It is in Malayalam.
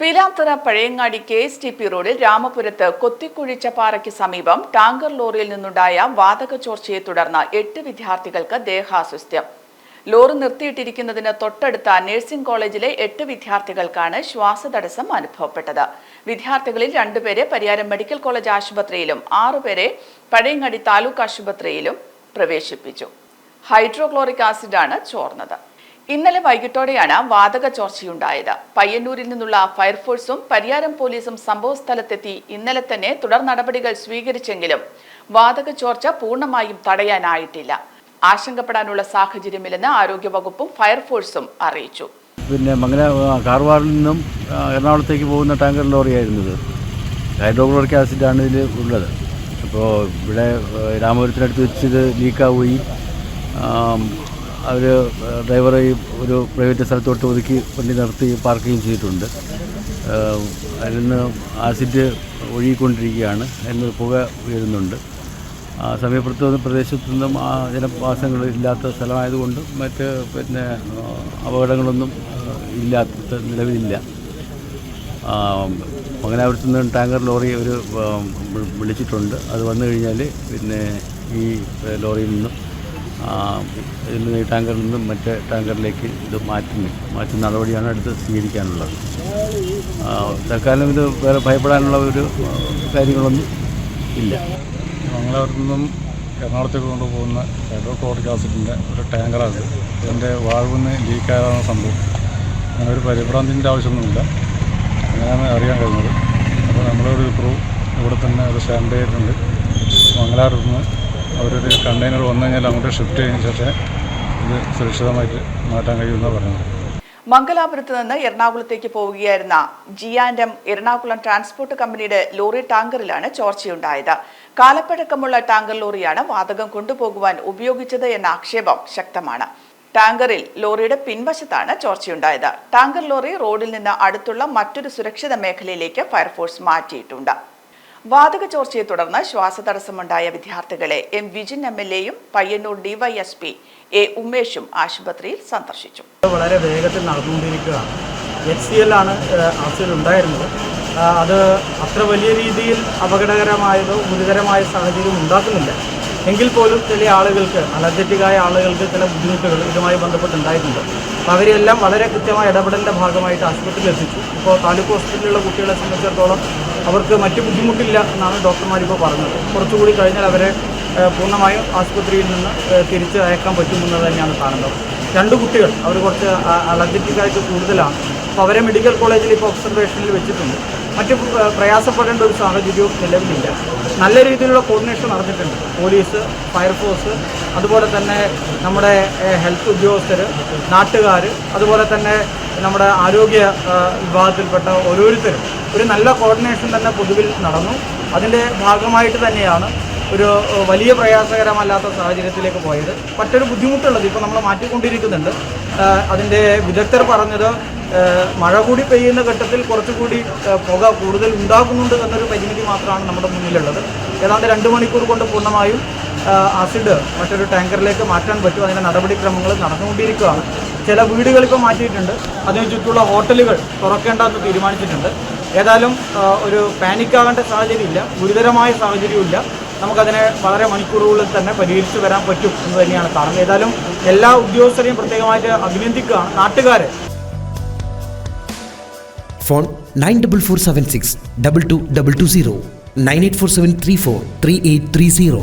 Pilathara Pazhayangadi K S T P റോഡിൽ രാമപുരത്ത് കൊത്തിക്കുഴിച്ച പാറയ്ക്ക് സമീപം ടാങ്കർ ലോറിയിൽ നിന്നുണ്ടായ വാതക ചോർച്ചയെ തുടർന്ന് എട്ട് വിദ്യാർത്ഥികൾക്ക് ദേഹാസ്വസ്ഥ്യം. ലോറി നിർത്തിയിട്ടിരിക്കുന്നതിന് തൊട്ടടുത്ത നഴ്സിംഗ് കോളേജിലെ എട്ട് വിദ്യാർത്ഥികൾക്കാണ് ശ്വാസതടസ്സം അനുഭവപ്പെട്ടത്. വിദ്യാർത്ഥികളിൽ രണ്ടുപേരെ പരിയാരം മെഡിക്കൽ കോളേജ് ആശുപത്രിയിലും ആറുപേരെ പഴയങ്ങാടി താലൂക്ക് ആശുപത്രിയിലും പ്രവേശിപ്പിച്ചു. ഹൈഡ്രോക്ലോറിക് ആസിഡാണ് ചോർന്നത്. ഇന്നലെ വൈകിട്ടോടെയാണ് വാതക ചോർച്ചയുണ്ടായത്. പയ്യന്നൂരിൽ നിന്നുള്ള ഫയർഫോഴ്സും പരിയാരം പോലീസും സംഭവസ്ഥലത്തെത്തി ഇന്നലെ തന്നെ തുടർ നടപടികൾ സ്വീകരിച്ചെങ്കിലും വാതക ചോർച്ച പൂർണമായും തടയാനായിട്ടില്ല. ആശങ്കപ്പെടാനുള്ള സാഹചര്യമില്ലെന്ന് ആരോഗ്യവകുപ്പും ഫയർഫോഴ്സും അറിയിച്ചു. പിന്നെ മംഗല കാർവാറിൽ നിന്നും എറണാകുളത്തേക്ക് പോകുന്ന ടാങ്കർ ലോറിയായിരുന്നത്. ഹൈഡ്രോക്ലോറിക് ആസിഡാണ് ഇതിൽ ഉള്ളത്. അപ്പോൾ ഇവിടെ രാമപുരത്തിനടുത്ത് വെച്ച് ഇത് ലീക്കാവുകയും അവർ ഡ്രൈവറെ ഒരു പ്രൈവറ്റ് സ്ഥലത്തോട്ട് ഒതുക്കി വണ്ടി നിർത്തി പാർക്കുകയും ചെയ്തിട്ടുണ്ട്. അതിൽ നിന്ന് ആസിഡ് ഒഴുകിക്കൊണ്ടിരിക്കുകയാണ് നിന്ന് പുക ഉയരുന്നുണ്ട്. ആ സമീപപ്രദേശ പ്രദേശത്തു നിന്നും ആ ജനവാസങ്ങൾ ഇല്ലാത്ത സ്ഥലമായതുകൊണ്ട് മറ്റ് പിന്നെ അപകടങ്ങളൊന്നും ഇല്ലാത്ത നിലവിലില്ല. മംഗലാപുരത്ത് നിന്ന് ടാങ്കർ ലോറി ഒരു വിളിച്ചിട്ടുണ്ട്. അത് വന്നു കഴിഞ്ഞാൽ പിന്നെ ഈ ലോറിയിൽ നിന്നും ഇതിൽ ടാങ്കറിൽ നിന്നും മറ്റേ ടാങ്കറിലേക്ക് ഇത് മാറ്റുന്നു. മാറ്റുന്ന നടപടിയാണ് അടുത്ത് സ്വീകരിക്കാനുള്ളത്. തൽക്കാലം ഇത് വേറെ ഭയപ്പെടാനുള്ള ഒരു കാര്യങ്ങളൊന്നും ഇല്ല. മംഗലാപുരത്ത് നിന്നും എറണാകുളത്തേക്ക് കൊണ്ടുപോകുന്ന ഹൈഡ്രോക്ലോറിക് ആസിഡിന്റെ ഒരു ടാങ്കറാണ്. ഇതിന്റെ വാൾവിന്ന് ലീക്കായതാണ് സംഭവം. അങ്ങനെ ഒരു പരിഭ്രാന്തിന്റെ ആവശ്യമൊന്നുമില്ല. അങ്ങനെയാണ് അറിയാൻ കഴിഞ്ഞത്. അപ്പോൾ നമ്മളൊരു ക്രൂ ഇവിടെ തന്നെ ഒരു സ്റ്റാൻഡ് ചെയ്തിട്ടുണ്ട്. മംഗലാപുരത്ത് നിന്ന് അവരൊരു കണ്ടെയ്നർ വന്നു കഴിഞ്ഞാൽ അങ്ങോട്ട് ഷിഫ്റ്റ് ചെയ്യുന്ന ശേഷം ഇത് സുരക്ഷിതമായിട്ട് മാറ്റാൻ കഴിയുമെന്നാണ് പറയുന്നത്. മംഗലാപുരത്ത് നിന്ന് എറണാകുളത്തേക്ക് പോവുകയായിരുന്ന ജിയാൻഡം എറണാകുളം ട്രാൻസ്പോർട്ട് കമ്പനിയുടെ ലോറി ടാങ്കറിലാണ് ചോർച്ചയുണ്ടായത്. കാലപ്പഴക്കമുള്ള ടാങ്കർ ലോറിയാണ് വാതകം കൊണ്ടുപോകുവാൻ ഉപയോഗിച്ചത് എന്ന ആക്ഷേപം ശക്തമാണ്. ടാങ്കറിൽ ലോറിയുടെ പിൻവശത്താണ് ചോർച്ചയുണ്ടായത്. ടാങ്കർ ലോറി റോഡിൽ നിന്ന് അടുത്തുള്ള മറ്റൊരു സുരക്ഷിത മേഖലയിലേക്ക് ഫയർഫോഴ്സ് മാറ്റിയിട്ടുണ്ട്. വാതക ചോർച്ചയെ തുടർന്ന് ശ്വാസതടസ്സമുണ്ടായ വിദ്യാർത്ഥികളെ എം വിജിൻ എം എൽ എയും പയ്യന്നൂർ ഡിവൈഎസ്പി എ ഉമേഷും ആശുപത്രിയിൽ സന്ദർശിച്ചു. വളരെ വേഗത്തിൽ നടന്നുകൊണ്ടിരിക്കുകയാണ്. എച്ച് സി എൽ ആണ് ആക്സിഡന്റ് ഉണ്ടായിരുന്നത്. അത് അത്ര വലിയ രീതിയിൽ അപകടകരമായതോ ഗുരുതരമായ സാഹചര്യം ഉണ്ടാക്കുന്നില്ല. എങ്കിൽ പോലും ചില ആളുകൾക്ക് അലർജറ്റിക്കായ ആളുകൾക്ക് ചില ബുദ്ധിമുട്ടുകൾ ഇതുമായി ബന്ധപ്പെട്ടുണ്ടായിട്ടുണ്ട്. അപ്പോൾ അവരെല്ലാം വളരെ കൃത്യമായ ഇടപെടലിന്റെ ഭാഗമായിട്ട് ആശുപത്രിയിൽ എത്തിച്ചു. ഇപ്പോൾ താലൂക്ക് ഹോസ്പിറ്റലിലുള്ള കുട്ടികളെ സംബന്ധിച്ചിടത്തോളം അവർക്ക് മറ്റു ബുദ്ധിമുട്ടില്ല എന്നാണ് ഡോക്ടർമാരിപ്പോൾ പറഞ്ഞത്. കുറച്ചുകൂടി കഴിഞ്ഞാൽ അവരെ പൂർണമായും ആശുപത്രിയിൽ നിന്ന് തിരിച്ച് അയക്കാൻ പറ്റുമെന്നത് തന്നെയാണ് കാണുന്നത്. രണ്ട് കുട്ടികൾ അവർ കുറച്ച് അലർജറ്റിക്കായിട്ട് കൂടുതലാണ്. അപ്പോൾ അവരെ മെഡിക്കൽ കോളേജിൽ ഇപ്പോൾ ഒബ്സർവേഷനിൽ വെച്ചിട്ടുണ്ട്. മറ്റ് പ്രയാസപ്പെടേണ്ട ഒരു സാഹചര്യവും നിലവിലില്ല. നല്ല രീതിയിലുള്ള കോർഡിനേഷൻ നടന്നിട്ടുണ്ട്. പോലീസ് ഫയർഫോഴ്സ് അതുപോലെ തന്നെ നമ്മുടെ ഹെൽത്ത് ഉദ്യോഗസ്ഥർ നാട്ടുകാർ അതുപോലെ തന്നെ നമ്മുടെ ആരോഗ്യ വിഭാഗത്തിൽപ്പെട്ട ഓരോരുത്തരും. ഒരു നല്ല കോർഡിനേഷൻ തന്നെ പൊതുവിൽ നടന്നു. അതിന്റെ ഭാഗമായിട്ട് തന്നെയാണ് ഒരു വലിയ പ്രയാസകരമല്ലാത്ത സാഹചര്യത്തിലേക്ക് പോയത്. മറ്റൊരു ബുദ്ധിമുട്ടുള്ളത് ഇപ്പോൾ നമ്മൾ മാറ്റിക്കൊണ്ടിരിക്കുന്നുണ്ട്. അതിന്റെ വിദഗ്ധർ പറഞ്ഞത് മഴ കൂടി പെയ്യുന്ന ഘട്ടത്തിൽ കുറച്ചുകൂടി പുക കൂടുതൽ ഉണ്ടാകുന്നുണ്ട് എന്നൊരു പരിമിതി മാത്രമാണ് നമ്മുടെ മുന്നിലുള്ളത്. ഏതാണ്ട് രണ്ട് മണിക്കൂർ കൊണ്ട് പൂർണമായും ആസിഡ് മറ്റൊരു ടാങ്കറിലേക്ക് മാറ്റാൻ പറ്റും. അതിന്റെ നടപടിക്രമങ്ങൾ നടന്നുകൊണ്ടിരിക്കുകയാണ്. ചില വീടുകൾ ഇപ്പോൾ മാറ്റിയിട്ടുണ്ട്. അതിന് ചുറ്റുള്ള ഹോട്ടലുകൾ തുറക്കേണ്ടെന്ന് തീരുമാനിച്ചിട്ടുണ്ട്. ഏതായാലും ഒരു പാനിക്കാകേണ്ട സാഹചര്യമില്ല. ഗുരുതരമായ സാഹചര്യമില്ല നമുക്കതിനെ വളരെ മണിക്കൂറുകളിൽ തന്നെ പരിഹരിച്ചു വരാൻ പറ്റും എന്ന് തന്നെയാണ് കാരണം ഏതായാലും എല്ലാ ഉദ്യോഗസ്ഥരെയും പ്രത്യേകമായിട്ട് അഭിനന്ദിക്കുക നാട്ടുകാരെ. Phone nine double four seven six double two double two zero nine eight four seven three four three eight three zero.